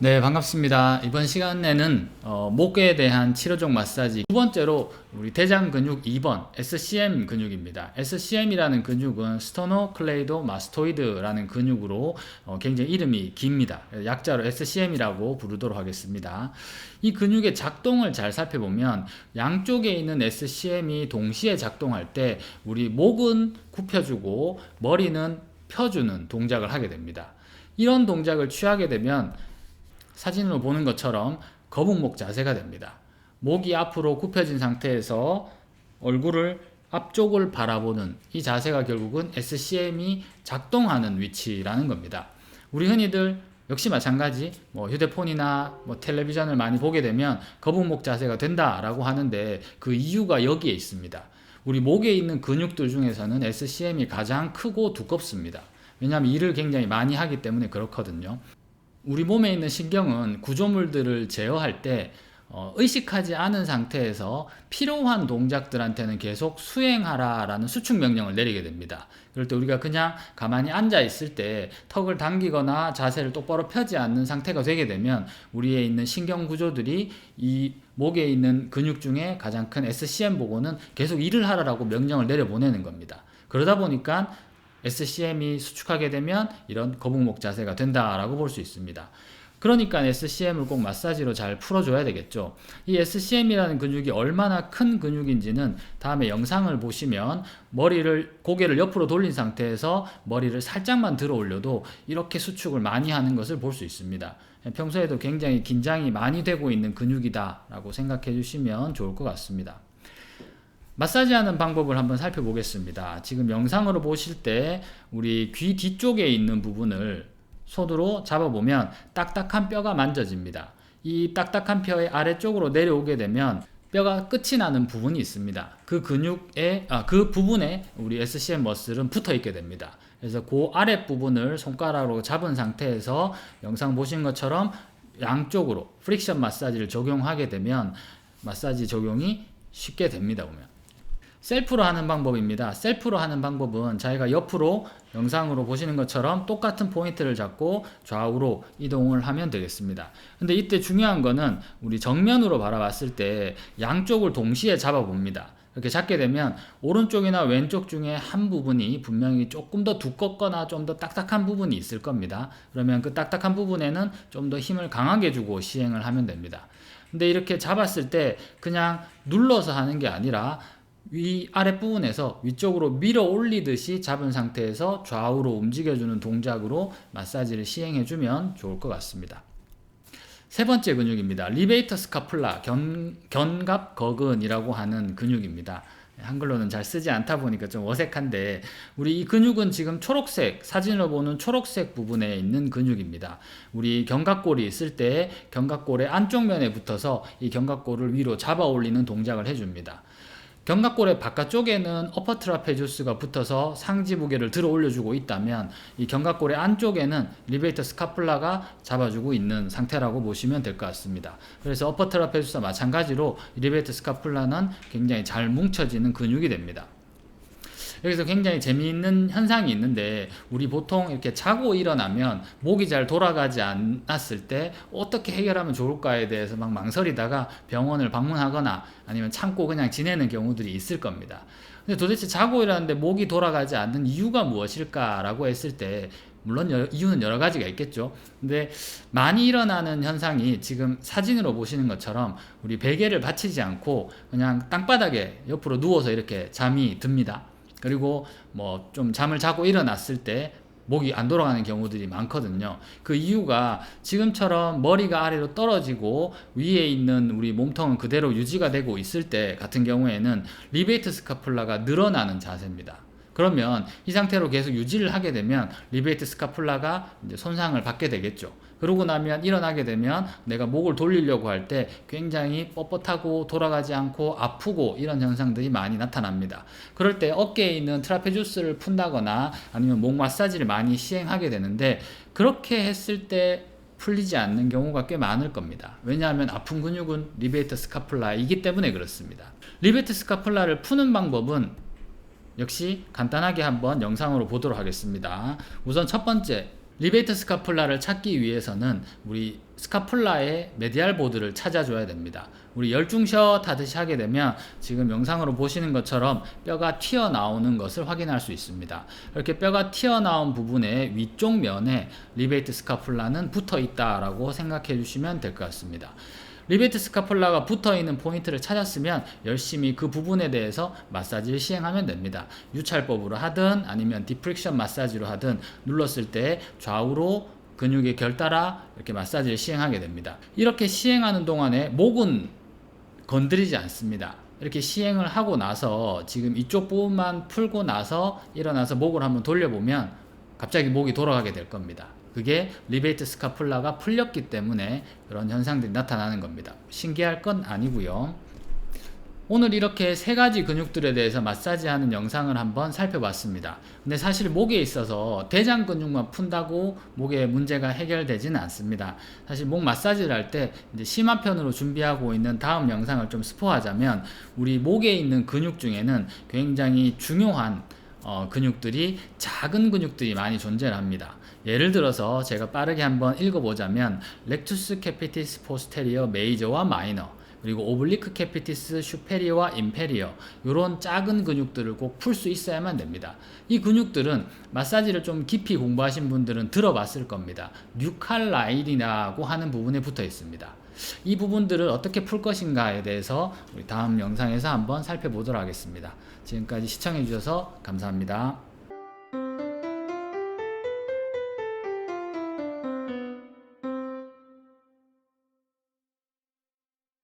네, 반갑습니다. 이번 시간에는 어, 목에 대한 치료적 마사지 두 번째로 우리 대장 근육 2번 SCM 근육입니다. SCM이라는 근육은 스토노클레이도 마스토이드라는 근육으로 어, 굉장히 이름이 깁니다. 약자로 SCM이라고 부르도록 하겠습니다. 이 근육의 작동을 잘 살펴보면 양쪽에 있는 SCM이 동시에 작동할 때 우리 목은 굽혀주고 머리는 펴주는 동작을 하게 됩니다. 이런 동작을 취하게 되면 사진으로 보는 것처럼 거북목 자세가 됩니다. 목이 앞으로 굽혀진 상태에서 얼굴을 앞쪽을 바라보는 이 자세가 결국은 SCM이 작동하는 위치라는 겁니다. 우리 흔히들 역시 마찬가지 뭐 휴대폰이나 뭐 텔레비전을 많이 보게 되면 거북목 자세가 된다라고 하는데 그 이유가 여기에 있습니다. 우리 목에 있는 근육들 중에서는 SCM이 가장 크고 두껍습니다. 왜냐하면 일을 굉장히 많이 하기 때문에 그렇거든요. 우리 몸에 있는 신경은 구조물들을 제어할 때 어, 의식하지 않은 상태에서 필요한 동작들한테는 계속 수행하라라는 수축 명령을 내리게 됩니다. 그럴 때 우리가 그냥 가만히 앉아 있을 때 턱을 당기거나 자세를 똑바로 펴지 않는 상태가 되게 되면 우리에 있는 신경 구조들이 이 목에 있는 근육 중에 가장 큰 SCM 보고는 계속 일을 하라라고 명령을 내려보내는 겁니다. 그러다 보니까 SCM이 수축하게 되면 이런 거북목 자세가 된다라고 볼 수 있습니다. 그러니까 SCM을 꼭 마사지로 잘 풀어줘야 되겠죠. 이 SCM이라는 근육이 얼마나 큰 근육인지는 다음에 영상을 보시면 머리를, 고개를 옆으로 돌린 상태에서 머리를 살짝만 들어 올려도 이렇게 수축을 많이 하는 것을 볼 수 있습니다. 평소에도 굉장히 긴장이 많이 되고 있는 근육이다라고 생각해 주시면 좋을 것 같습니다. 마사지 하는 방법을 한번 살펴보겠습니다. 지금 영상으로 보실 때 우리 귀 뒤쪽에 있는 부분을 손으로 잡아보면 딱딱한 뼈가 만져집니다. 이 딱딱한 뼈의 아래쪽으로 내려오게 되면 뼈가 끝이 나는 부분이 있습니다. 그 근육에, 아, 그 부분에 우리 SCM 머슬은 붙어 있게 됩니다. 그래서 그 아랫 부분을 손가락으로 잡은 상태에서 영상 보신 것처럼 양쪽으로 프릭션 마사지를 적용하게 되면 마사지 적용이 쉽게 됩니다. 보면. 셀프로 하는 방법입니다. 셀프로 하는 방법은 자기가 옆으로 영상으로 보시는 것처럼 똑같은 포인트를 잡고 좌우로 이동을 하면 되겠습니다. 근데 이때 중요한 거는 우리 정면으로 바라봤을 때 양쪽을 동시에 잡아봅니다. 이렇게 잡게 되면 오른쪽이나 왼쪽 중에 한 부분이 분명히 조금 더 두껍거나 좀 더 딱딱한 부분이 있을 겁니다. 그러면 그 딱딱한 부분에는 좀 더 힘을 강하게 주고 시행을 하면 됩니다. 근데 이렇게 잡았을 때 그냥 눌러서 하는 게 아니라 위 아랫부분에서 위쪽으로 밀어 올리듯이 잡은 상태에서 좌우로 움직여주는 동작으로 마사지를 시행해주면 좋을 것 같습니다. 세 번째 근육입니다. 리베이터 스카플라, 견, 견갑 거근이라고 하는 근육입니다. 한글로는 잘 쓰지 않다 보니까 좀 어색한데 우리 이 근육은 지금 초록색 사진으로 보는 초록색 부분에 있는 근육입니다. 우리 견갑골이 있을 때 견갑골의 안쪽 면에 붙어서 이 견갑골을 위로 잡아 올리는 동작을 해줍니다. 견갑골의 바깥쪽에는 어퍼 트라페주스가 붙어서 상지 무게를 들어 올려주고 있다면 이 견갑골의 안쪽에는 리베이터 스카플라가 잡아주고 있는 상태라고 보시면 될 것 같습니다. 그래서 어퍼 트라페주스와 마찬가지로 리베이터 스카플라는 굉장히 잘 뭉쳐지는 근육이 됩니다. 여기서 굉장히 재미있는 현상이 있는데 우리 보통 이렇게 자고 일어나면 목이 잘 돌아가지 않았을 때 어떻게 해결하면 좋을까에 대해서 막 망설이다가 병원을 방문하거나 아니면 참고 그냥 지내는 경우들이 있을 겁니다. 근데 도대체 자고 일어났는데 목이 돌아가지 않는 이유가 무엇일까라고 했을 때 물론 여, 이유는 여러 가지가 있겠죠. 근데 많이 일어나는 현상이 지금 사진으로 보시는 것처럼 우리 베개를 받치지 않고 그냥 땅바닥에 옆으로 누워서 이렇게 잠이 듭니다. 그리고 뭐 좀 잠을 자고 일어났을 때 목이 안 돌아가는 경우들이 많거든요. 그 이유가 지금처럼 머리가 아래로 떨어지고 위에 있는 우리 몸통은 그대로 유지가 되고 있을 때 같은 경우에는 리베이트 스카플라가 늘어나는 자세입니다. 그러면 이 상태로 계속 유지를 하게 되면 리베이트 스카플라가 이제 손상을 받게 되겠죠. 그러고 나면 일어나게 되면 내가 목을 돌리려고 할 때 굉장히 뻣뻣하고 돌아가지 않고 아프고 이런 현상들이 많이 나타납니다. 그럴 때 어깨에 있는 트라페주스를 푼다거나 아니면 목 마사지를 많이 시행하게 되는데 그렇게 했을 때 풀리지 않는 경우가 꽤 많을 겁니다. 왜냐하면 아픈 근육은 리베이트 스카플라이기 때문에 그렇습니다. 리베이트 스카플라를 푸는 방법은 역시 간단하게 한번 영상으로 보도록 하겠습니다. 우선 첫 번째 리베이트 스카플라를 찾기 위해서는 우리 스카플라의 메디알 보드를 찾아줘야 됩니다. 우리 열중샷 하듯이 하게 되면 지금 영상으로 보시는 것처럼 뼈가 튀어나오는 것을 확인할 수 있습니다. 이렇게 뼈가 튀어나온 부분의 위쪽 면에 리베이트 스카플라는 붙어 있다라고 생각해 주시면 될 것 같습니다. 리베이트 스카플라가 붙어 있는 포인트를 찾았으면 열심히 그 부분에 대해서 마사지를 시행하면 됩니다. 유찰법으로 하든 아니면 디프렉션 마사지로 하든 눌렀을 때 좌우로 근육에 결따라 이렇게 마사지를 시행하게 됩니다. 이렇게 시행하는 동안에 목은 건드리지 않습니다. 이렇게 시행을 하고 나서 지금 이쪽 부분만 풀고 나서 일어나서 목을 한번 돌려보면 갑자기 목이 돌아가게 될 겁니다. 그게 리베이트 스카플라가 풀렸기 때문에 그런 현상들이 나타나는 겁니다. 신기할 건 아니고요. 오늘 이렇게 세 가지 근육들에 대해서 마사지하는 영상을 한번 살펴봤습니다. 근데 사실 목에 있어서 대장 근육만 푼다고 목에 문제가 해결되지는 않습니다. 사실 목 마사지를 할때 이제 심화 편으로 준비하고 있는 다음 영상을 좀 스포하자면 우리 목에 있는 근육 중에는 굉장히 중요한 어, 근육들이 작은 근육들이 많이 존재합니다. 예를 들어서 제가 빠르게 한번 읽어보자면 렉투스 캐피티스 포스테리어 메이저와 마이너 그리고 오블리크 캐피티스 슈페리어와 인페리어 이런 작은 근육들을 꼭 풀 수 있어야만 됩니다. 이 근육들은 마사지를 좀 깊이 공부하신 분들은 들어봤을 겁니다. 뉴칼라일이라고 하는 부분에 붙어 있습니다. 이 부분들을 어떻게 풀 것인가에 대해서 우리 다음 영상에서 한번 살펴보도록 하겠습니다. 지금까지 시청해 주셔서 감사합니다.